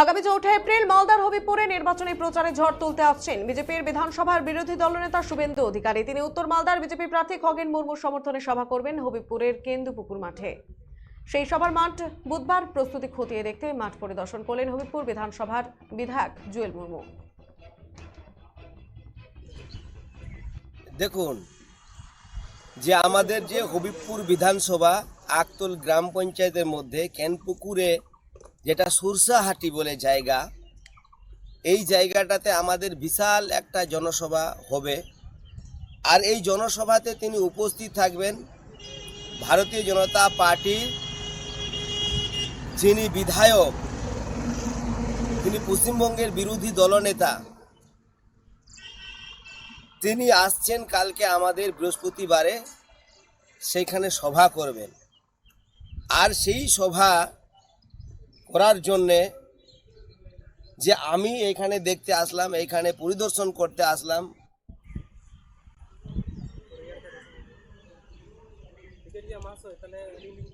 আগামী চৌঠা এপ্রিল মালদার হবিপুরে নির্বাচনী প্রচারে ঝড় তুলতে আসছেন বিজেপির বিধানসভার বিরোধী দলনেতা শুভেন্দু অধিকারী। তিনি উত্তর মালদার বিজেপি প্রার্থী খগেন মুর্মুর সমর্থনে সভা করবেন হবিপুরের কেন্দুপুকুর মাঠে। সেই সভার মাঠ বুধবার প্রস্তুতি খতিয়ে দেখতে মাঠ পরিদর্শন করলেন হবিপুর বিধানসভার বিধায়ক জুয়েল মুর্মু। দেখুন, যে আমাদের যে হবিবপুর বিধানসভা, আকতল গ্রাম পঞ্চায়েতের মধ্যে ক্যানপুকুরে যেটা সুরসাহাটি বলে জায়গা, এই জায়গাটাতে আমাদের বিশাল একটা জনসভা হবে। আর এই জনসভাতে তিনি উপস্থিত থাকবেন ভারতীয় জনতা পার্টির যিনি বিধায়ক, তিনি পশ্চিমবঙ্গের বিরোধী দলনেতা। তিনি আসছেন কালকে আমাদের বৃহস্পতিবারে সেইখানে সভা করবেন। আর সেই সভা করার জন্যে যে আমি এখানে দেখতে আসলাম এখানে পরিদর্শন করতে আসলাম।